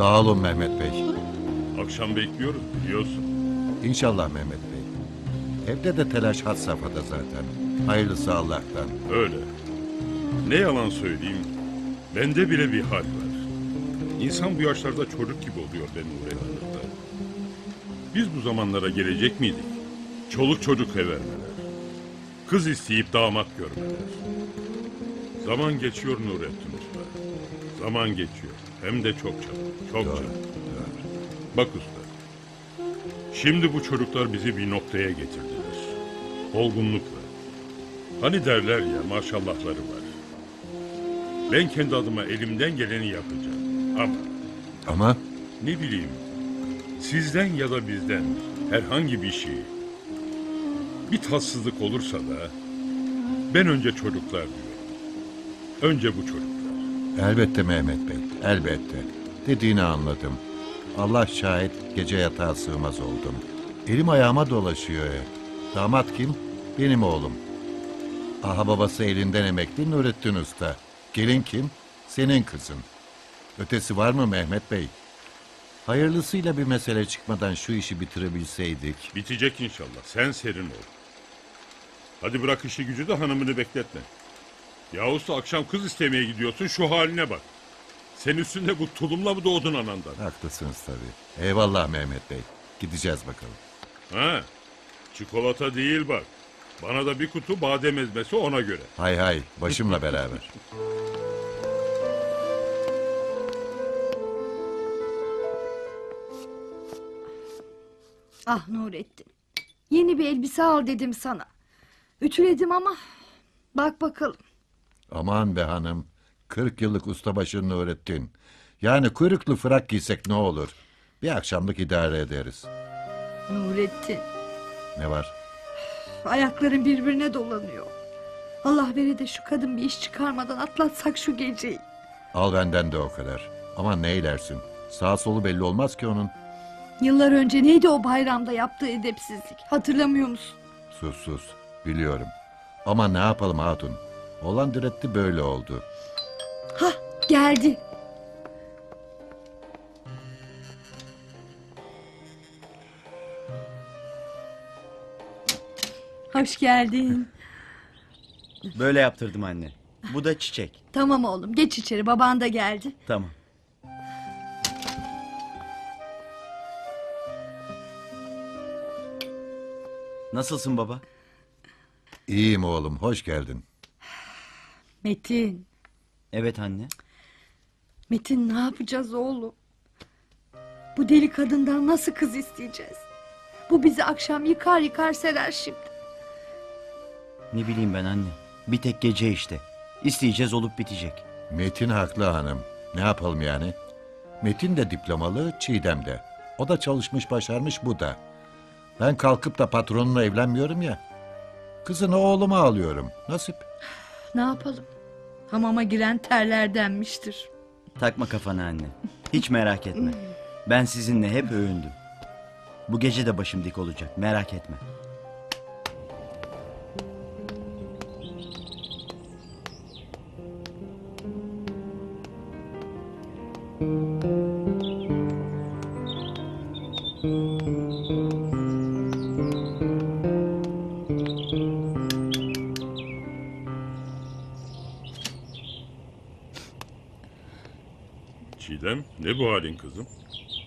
Sağ olun Mehmet Bey. Akşam bekliyoruz biliyorsun. İnşallah Mehmet Bey. Evde de telaş had safhada zaten. Hayırlısı Allah'tan. Öyle. Ne yalan söyleyeyim. Bende bile bir hal var. İnsan bu yaşlarda çocuk gibi oluyor ben Usta. Biz bu zamanlara gelecek miydik? Çoluk çocuk vermeler. Kız isteyip damat görmeler. Zaman geçiyor Nurettin Usta. Zaman geçiyor. Hem de çok çabuk. Çok çabuk. Bak usta. Şimdi bu çocuklar bizi bir noktaya getirdiler. Olgunlukla. Hani derler ya maşallahları var. Ben kendi adıma elimden geleni yapacağım. Ama Ama ne bileyim sizden ya da bizden herhangi bir şey bir tatsızlık olursa da ben önce çocuklar diyorum. Önce bu çocuklar. Elbette Mehmet Bey. Elbette. Dediğini anladım. Allah şahit gece yatağa sığmaz oldum. Elim ayağıma dolaşıyor. Damat kim? Benim oğlum. Aha babası elinden emekli Nurettin Usta. Gelin kim? Senin kızın. Ötesi var mı Mehmet Bey? Hayırlısıyla bir mesele çıkmadan şu işi bitirebilseydik. Bitecek inşallah. Sen serin ol. Hadi bırak işi gücü de hanımını bekletme. Yavuz akşam kız istemeye gidiyorsun şu haline bak. Sen üstünde bu tulumla mı doğdun anandan? Haklısınız tabii. Eyvallah Mehmet Bey. Gideceğiz bakalım. Ha? Çikolata değil bak. Bana da bir kutu badem ezmesi ona göre. Hay hay başımla beraber. Ah Nurettin. Yeni bir elbise al dedim sana. Ütüledim ama bak bakalım. Aman be hanım. 40 yıllık ustabaşını öğrettin. Yani kuyruklu frak giysek ne olur? Bir akşamlık idare ederiz. Nurettin. Ne var? Ayakların birbirine dolanıyor. Allah veri de şu kadın bir iş çıkarmadan atlatsak şu geceyi. Al benden de o kadar. Aman ne eylersin. Sağ solu belli olmaz ki onun. Yıllar önce neydi o bayramda yaptığı edepsizlik? Hatırlamıyor musun? Sus sus. Biliyorum. Ama ne yapalım hatun? Olan diretti böyle oldu. Hah geldi. Hoş geldin. Böyle yaptırdım anne. Bu da çiçek. Tamam oğlum geç içeri baban da geldi. Tamam. Nasılsın baba? İyiyim oğlum. Hoş geldin. Metin. Evet anne. Metin ne yapacağız oğlum? Bu deli kadından nasıl kız isteyeceğiz? Bu bizi akşam yıkar yıkar serer şimdi. Ne bileyim ben anne. Bir tek gece işte. İsteyeceğiz olup bitecek. Metin haklı hanım. Ne yapalım yani? Metin de diplomalı, Çiğdem de. O da çalışmış başarmış bu da. Ben kalkıp da patronla evlenmiyorum ya. Kızını oğluma alıyorum. Nasip. Ne yapalım? Hamama giren terlerdenmiştir. Takma kafana anne. Hiç merak etme. Ben sizinle hep övündüm. Bu gece de başım dik olacak. Merak etme. Çiğdem ne bu halin kızım?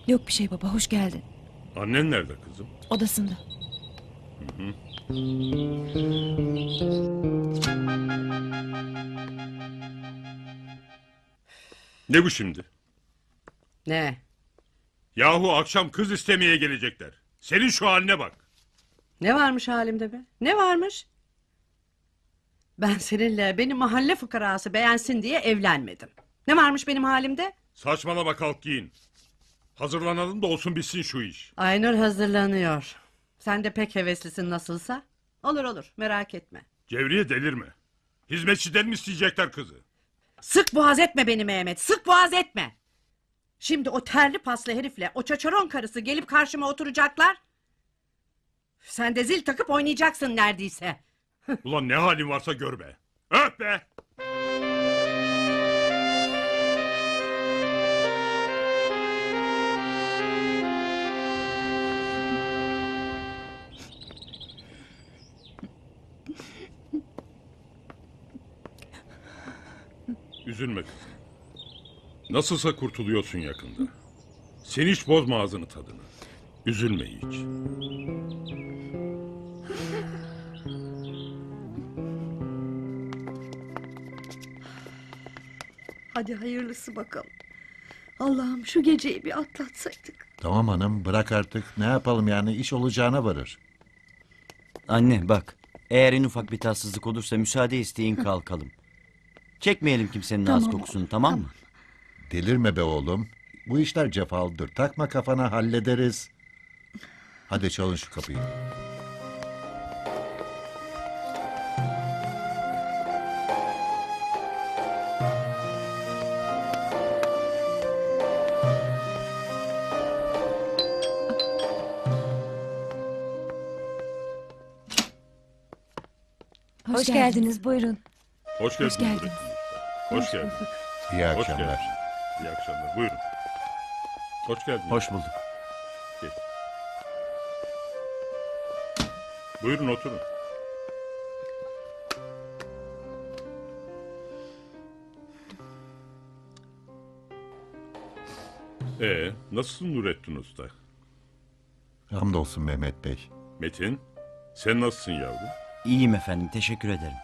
Yok bir şey baba hoş geldin. Annen nerede kızım? Odasında. Ne bu şimdi? Ne? Yahu akşam kız istemeye gelecekler. Senin şu haline bak. Ne varmış halimde be? Ne varmış? Ben seninle beni mahalle fıkarası beğensin diye evlenmedim. Ne varmış benim halimde? Saçmalama kalk giyin. Hazırlanalım da olsun bitsin şu iş. Aynur hazırlanıyor. Sen de pek heveslisin nasılsa. Olur olur merak etme. Cevriye delirme. Hizmetçiden mi isteyecekler kızı? Sık boğaz etme beni Mehmet sık boğaz etme. Şimdi o terli paslı herifle o çaçaron karısı gelip karşıma oturacaklar. Sen de zil takıp oynayacaksın neredeyse. Ulan ne halin varsa gör be. Öp be. Üzülme kızım. Nasılsa kurtuluyorsun yakında. Sen hiç bozma ağzını tadını. Üzülme hiç. Hadi hayırlısı bakalım. Allah'ım şu geceyi bir atlatsaydık. Tamam hanım bırak artık. Ne yapalım yani iş olacağına varır. Anne bak. Eğer en ufak bir tatsızlık olursa müsaade isteyin kalkalım. Çekmeyelim kimsenin ağız kokusunu tamam mı? Delirme be oğlum. Bu işler cefalıdır. Takma kafana hallederiz. Hadi çalın şu kapıyı. Hoş, geldiniz. Buyurun. Hoş geldin. geldin. Nurettin Usta. Hoş geldin. İyi Hoş akşamlar. geldin. İyi akşamlar. Buyurun. Hoş geldin. Hoş bulduk. Buyurun oturun. Ee, nasılsın Nurettin Usta? Hamdolsun Mehmet Bey. Metin, sen nasılsın yavrum? İyiyim efendim teşekkür ederim.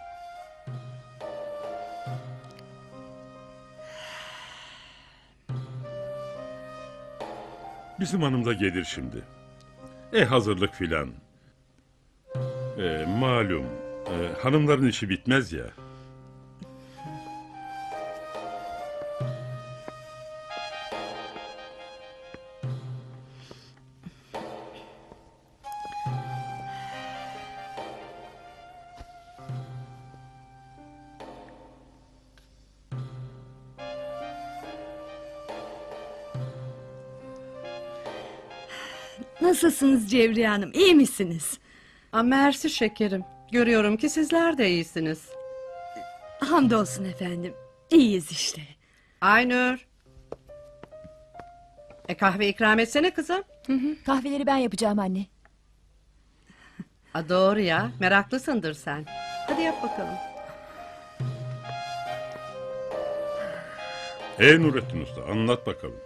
Bizim hanım da gelir şimdi. E hazırlık filan. E, malum, e, hanımların işi bitmez ya. Nasılsınız Cevriye Hanım? İyi misiniz? Aa, mersi şekerim. Görüyorum ki sizler de iyisiniz. Hamdolsun efendim. İyiyiz işte. Aynur. E kahve ikram etsene kızım. Kahveleri ben yapacağım anne. Aa, doğru ya. Meraklısındır sen. Hadi yap bakalım. E Nurettin Usta, anlat bakalım.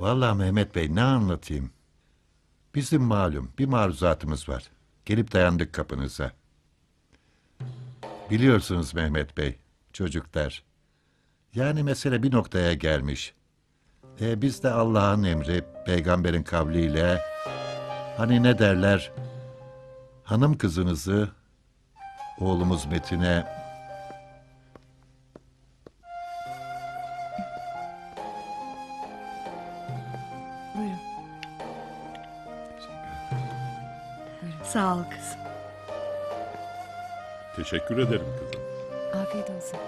Vallahi Mehmet Bey ne anlatayım? Bizim malum bir maruzatımız var. Gelip dayandık kapınıza. Biliyorsunuz Mehmet Bey, çocuklar. Yani mesele bir noktaya gelmiş. E biz de Allah'ın emri, peygamberin kavliyle... Hani ne derler? Hanım kızınızı oğlumuz Metin'e Teşekkür ederim kızım. Afiyet olsun.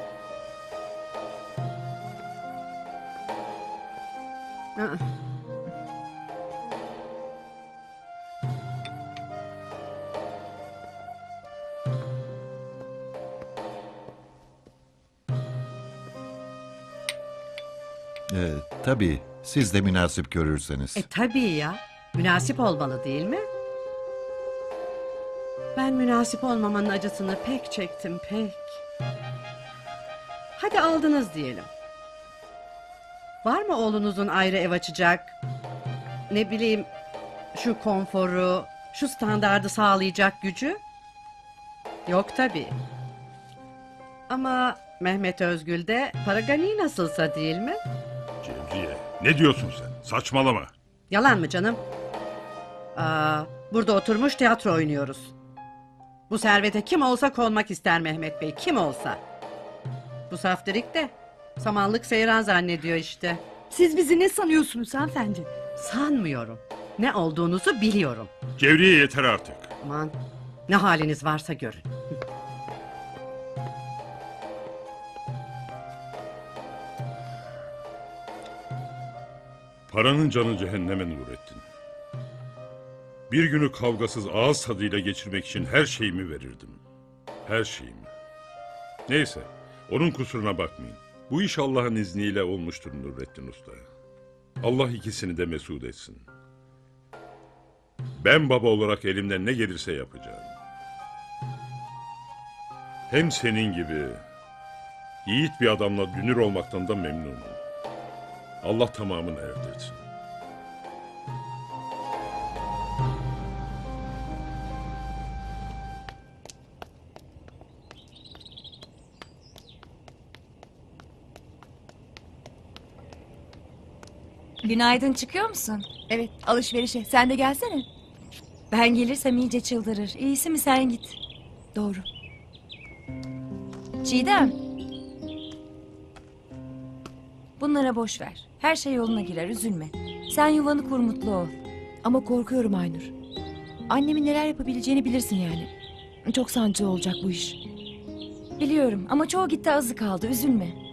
Aa, e, tabii siz de münasip görürseniz. E tabii ya. Münasip olmalı değil mi? Münasip olmamanın acısını pek çektim pek. Hadi aldınız diyelim. Var mı oğlunuzun ayrı ev açacak? Ne bileyim şu konforu, şu standardı sağlayacak gücü? Yok tabii. Ama Mehmet Özgül de Paragani nasılsa değil mi? Cevriye, ne diyorsun sen? Saçmalama. Yalan mı canım? Aa, burada oturmuş tiyatro oynuyoruz. Bu servete kim olsa konmak ister Mehmet Bey, kim olsa. Bu saftirik de samanlık seyran zannediyor işte. Siz bizi ne sanıyorsunuz hanımefendi? Sanmıyorum. Ne olduğunuzu biliyorum. Cevriye yeter artık. Aman ne haliniz varsa görün. Paranın canı cehenneme Nurettin. Bir günü kavgasız ağız tadıyla geçirmek için her şeyimi verirdim. Her şeyimi. Neyse, onun kusuruna bakmayın. Bu iş Allah'ın izniyle olmuştur Nurettin Usta. Allah ikisini de mesut etsin. Ben baba olarak elimden ne gelirse yapacağım. Hem senin gibi Yiğit bir adamla dünür olmaktan da memnunum. Allah tamamını erdirsin. Günaydın çıkıyor musun? Evet alışverişe. Sen de gelsene. Ben gelirsem iyice çıldırır. İyisi mi sen git. Doğru. Çiğdem. Bunlara boş ver. Her şey yoluna girer üzülme. Sen yuvanı kur mutlu ol. Ama korkuyorum Aynur. Annemin neler yapabileceğini bilirsin yani. Çok sancı olacak bu iş. Biliyorum ama çoğu gitti azı kaldı üzülme.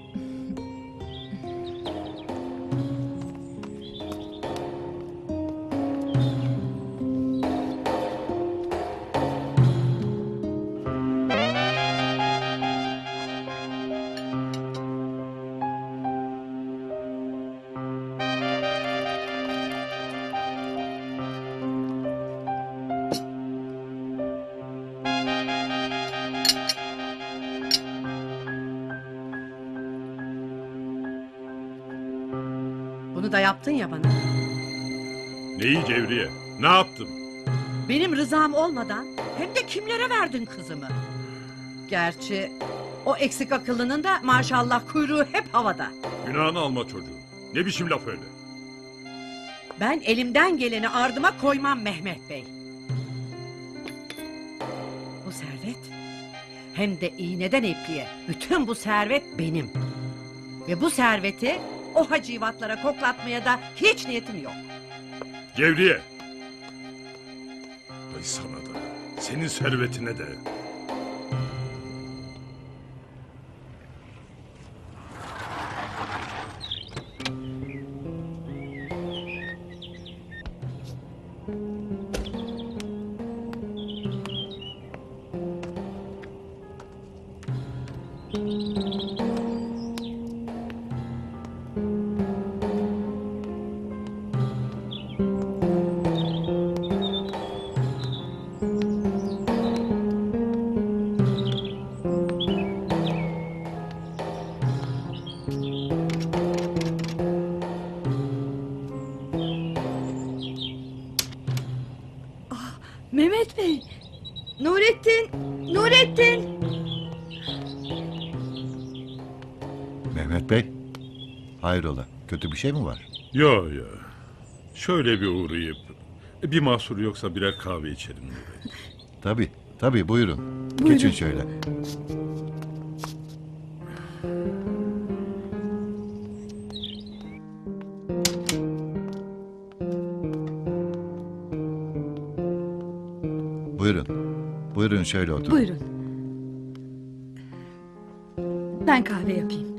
Yaptın ya bana. Neyi Cevriye? Ne yaptım? Benim rızam olmadan hem de kimlere verdin kızımı? Gerçi o eksik akıllının da maşallah kuyruğu hep havada. Günahını alma çocuğu. Ne biçim laf öyle? Ben elimden geleni ardıma koymam Mehmet Bey. Bu servet hem de iğneden ipliğe bütün bu servet benim. Ve bu serveti o hacivatlara koklatmaya da hiç niyetim yok. Cevriye! Ay sana da, senin servetine de. Mehmet şey mi var? Yo yo. Şöyle bir uğrayıp, bir mahsur yoksa birer kahve içelim. Nuri. Tabii, tabii buyurun. Buyurun. Geçin şöyle. Buyurun. Buyurun şöyle oturun. Buyurun. Ben kahve yapayım.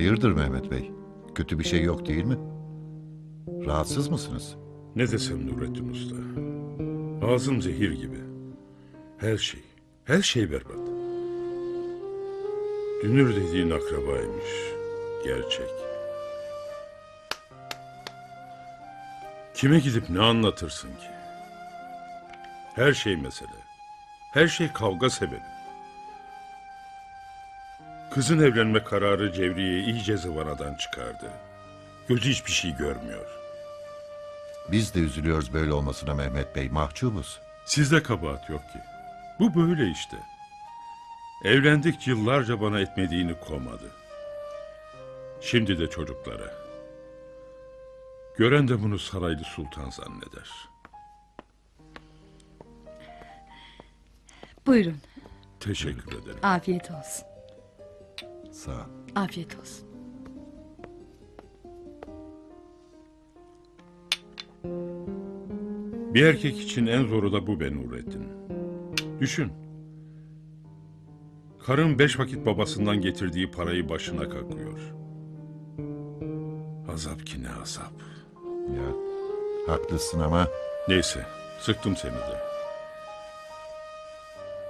Hayırdır Mehmet Bey? Kötü bir şey yok değil mi? Rahatsız mısınız? Ne desem Nurettin Usta. Ağzım zehir gibi. Her şey, her şey berbat. Dünür dediğin akrabaymış. Gerçek. Kime gidip ne anlatırsın ki? Her şey mesele. Her şey kavga sebebi. Kızın evlenme kararı Cevriye'yi iyice zıvanadan çıkardı. Gözü hiçbir şey görmüyor. Biz de üzülüyoruz böyle olmasına Mehmet Bey. Mahcubuz. Sizde kabahat yok ki. Bu böyle işte. Evlendik yıllarca bana etmediğini komadı. Şimdi de çocuklara. Gören de bunu saraylı sultan zanneder. Buyurun. Teşekkür ederim. Afiyet olsun. Sağ ol. Afiyet olsun. Bir erkek için en zoru da bu be Nurettin. Düşün. Karın beş vakit babasından getirdiği parayı başına kakıyor. Azap ki ne azap. Ya, haklısın ama Neyse, sıktım seni de.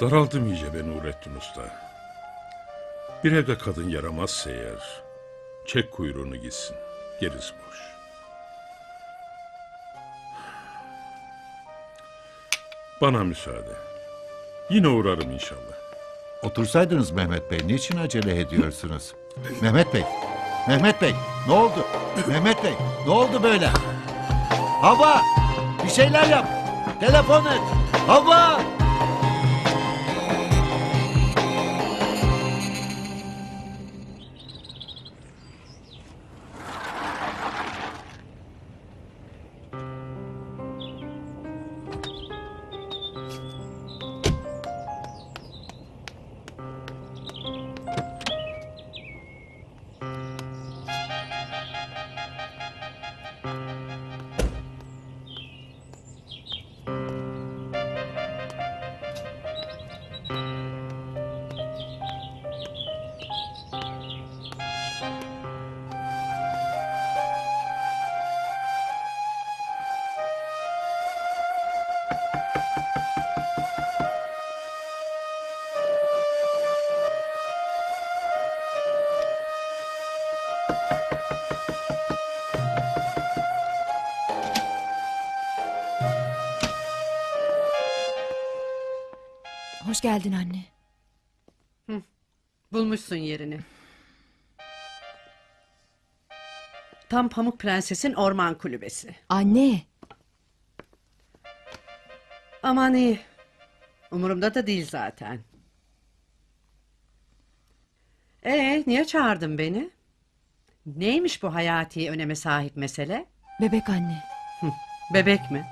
Daraldım iyice be Nurettin Usta. Bir evde kadın yaramazsa eğer, çek kuyruğunu gitsin, gerisi boş. Bana müsaade. Yine uğrarım inşallah. Otursaydınız Mehmet Bey, niçin acele ediyorsunuz? Mehmet Bey, Mehmet Bey, ne oldu? Mehmet Bey, ne oldu böyle? Hava, bir şeyler yap. Telefon et. Hava. Hoş geldin anne. Bulmuşsun yerini. Tam Pamuk Prenses'in orman kulübesi. Anne. Aman iyi. Umurumda da değil zaten. Ee, niye çağırdın beni? Neymiş bu hayati öneme sahip mesele? Bebek anne. Bebek mi?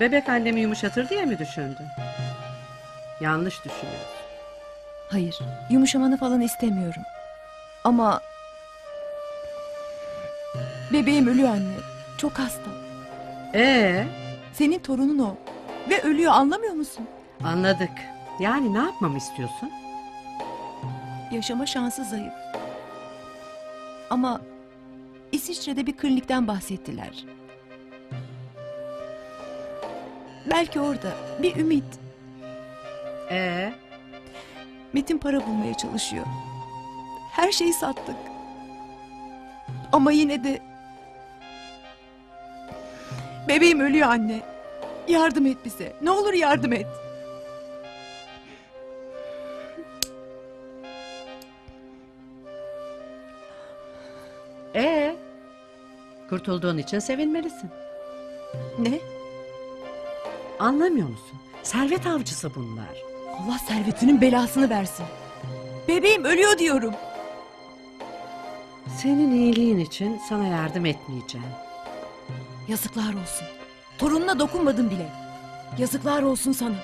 Bebek annemi yumuşatır diye mi düşündün? Yanlış düşünüyorsun. Hayır. Yumuşamanı falan istemiyorum. Ama... Bebeğim ölüyor anne. Çok hasta. Ee, Senin torunun o. Ve ölüyor anlamıyor musun? anladık. Yani ne yapmamı istiyorsun? Yaşama şansı zayıf. Ama İsviçre'de bir klinikten bahsettiler. Belki orada bir ümit. Ee, Metin para bulmaya çalışıyor. Her şeyi sattık. Ama yine de... Bebeğim ölüyor anne. Yardım et bize. Ne olur yardım et. ee, kurtulduğun için sevinmelisin. Ne? Anlamıyor musun? Servet avcısı bunlar. Allah servetinin belasını versin. Bebeğim ölüyor diyorum. Senin iyiliğin için sana yardım etmeyeceğim. Yazıklar olsun. Torununa dokunmadın bile. Yazıklar olsun sana.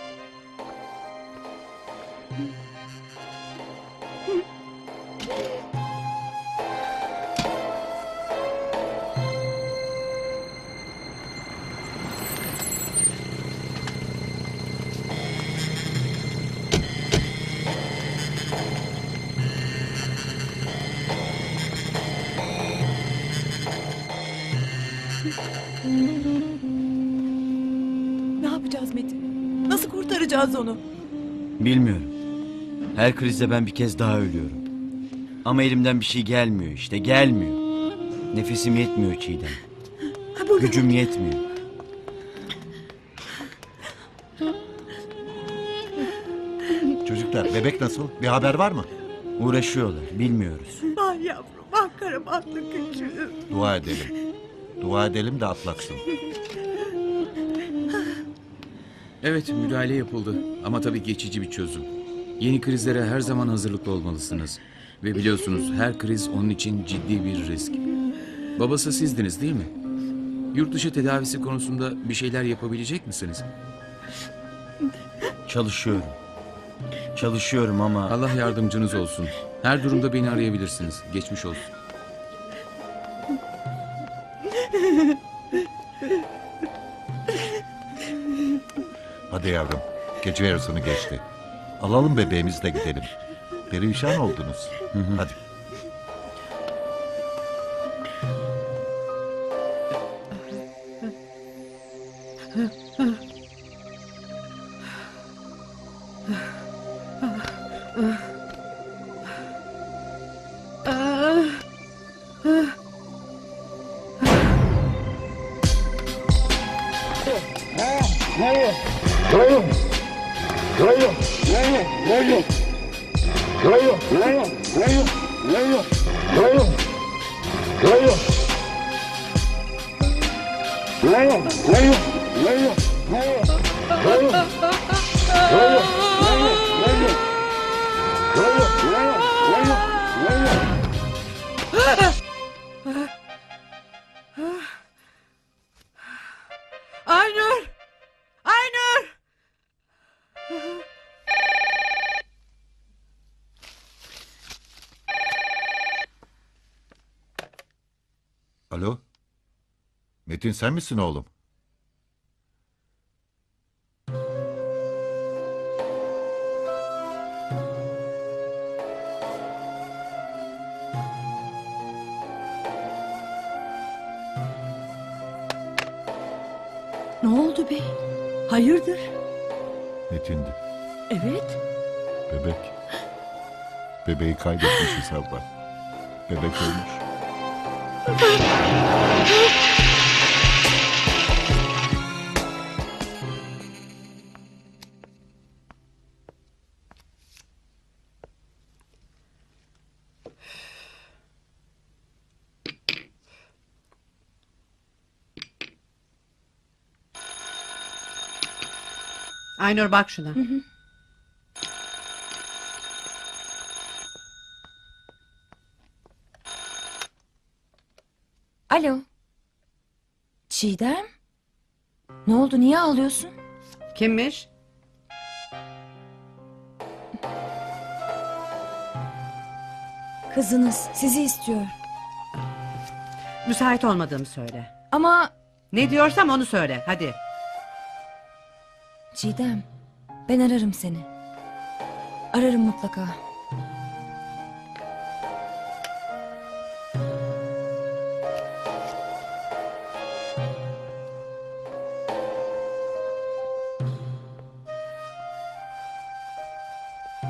Kurtaracağız onu? Bilmiyorum. Her krizde ben bir kez daha ölüyorum. Ama elimden bir şey gelmiyor işte gelmiyor. Nefesim yetmiyor Çiğdem. Gücüm yetmiyor. Çocuklar, bebek nasıl? Bir haber var mı? Uğraşıyorlar bilmiyoruz. Ah yavrum, ah karım, aklı küçüğüm. Dua edelim. Dua edelim de atlatsın. Evet müdahale yapıldı ama tabii geçici bir çözüm. Yeni krizlere her zaman hazırlıklı olmalısınız. Ve biliyorsunuz her kriz onun için ciddi bir risk. Babası sizdiniz değil mi? Yurt dışı tedavisi konusunda bir şeyler yapabilecek misiniz? Çalışıyorum. Çalışıyorum ama Allah yardımcınız olsun. Her durumda beni arayabilirsiniz. Geçmiş olsun. Hadi yavrum. Gece yarısını geçti. Alalım bebeğimizi de gidelim. Perişan oldunuz. Hadi. Nereye? Grayım. Grayım. Grayım. Grayım. Grayım. Grayım. Grayım. Grayım. Grayım. Grayım. Grayım. Grayım. Grayım. Grayım. Grayım. Grayım. Metin sen misin oğlum? Ne oldu bey? Hayırdır? Metin'di. Evet. Bebek. Bebeği kaybetmişiz abla. Bebek ölmüş. Aynur bak şuna. Alo. Çiğdem? Ne oldu niye ağlıyorsun? Kimmiş? Kızınız sizi istiyor. Müsait olmadığımı söyle. Ama Ne diyorsam onu söyle. Hadi. Çiğdem ben ararım seni. Ararım mutlaka.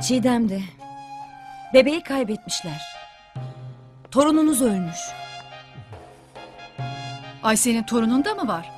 Çiğdem de. Bebeği kaybetmişler. Torununuz ölmüş. Ay senin torunun da mı var?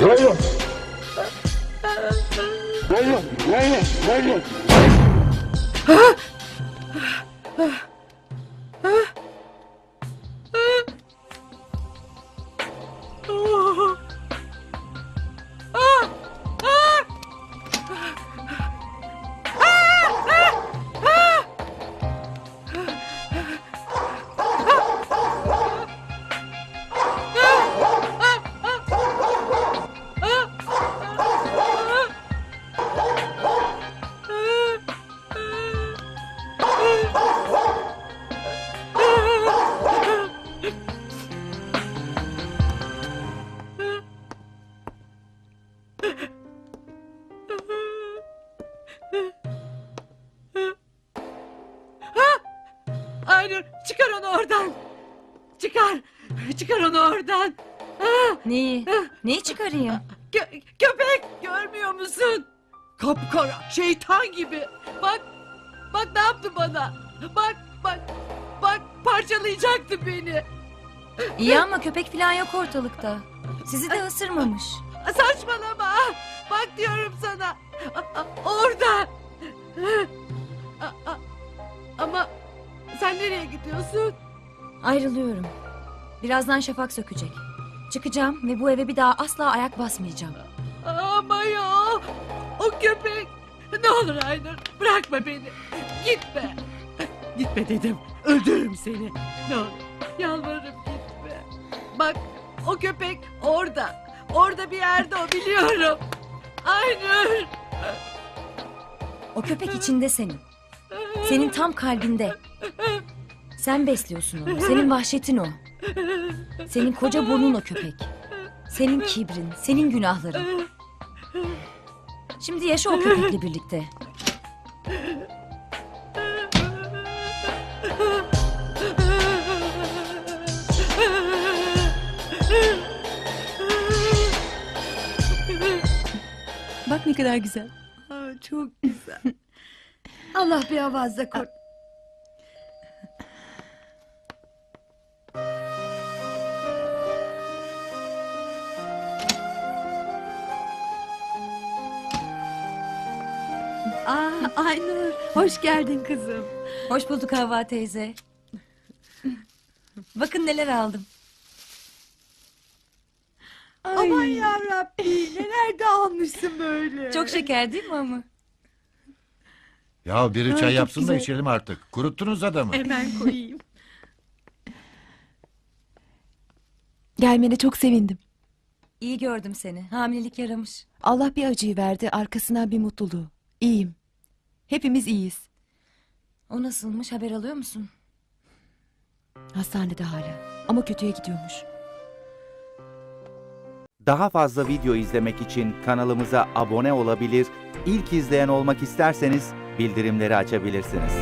Buyurun. Buyurun, buyurun, buyurun. Aynur çıkar onu oradan. Çıkar. Çıkar onu oradan. Neyi? Neyi çıkarayım? Kö- köpek görmüyor musun? Kapkara şeytan gibi. Bak bak ne yaptı bana. Bak bak bak parçalayacaktı beni. İyi ama köpek falan yok ortalıkta. Sizi de ısırmamış. Saçmalama. Bak diyorum sana. A- a- Orada. A- a- Ama sen nereye gidiyorsun? Ayrılıyorum. Birazdan şafak sökecek. Çıkacağım ve bu eve bir daha asla ayak basmayacağım. Ama ya. O köpek. Ne olur Aynur bırakma beni. Gitme. Gitme dedim. Öldürürüm seni. Ne olur, Yalvarırım gitme. Bak o köpek orada. Orada bir yerde o biliyorum. Aynur. O köpek içinde senin. Senin tam kalbinde. Sen besliyorsun onu. Senin vahşetin o. Senin koca burnun o köpek. Senin kibrin, senin günahların. Şimdi yaşa o köpekle birlikte. Bak ne kadar güzel. Aa, çok güzel. Allah bir avazda koy. Aa, Aynur, hoş geldin kızım. Hoş bulduk Havva teyze. Bakın neler aldım. Aman yarabbi, neler de almışsın böyle. Çok şeker değil mi ama? Ya biri Ay, çay yapsın da içelim artık. Kuruttunuz adamı. Hemen koyayım. Gelmene çok sevindim. İyi gördüm seni. Hamilelik yaramış. Allah bir acıyı verdi arkasından bir mutluluğu. İyiyim. Hepimiz iyiyiz. O nasılmış haber alıyor musun? Hastanede hala. Ama kötüye gidiyormuş. Daha fazla video izlemek için kanalımıza abone olabilir, ilk izleyen olmak isterseniz bildirimleri açabilirsiniz.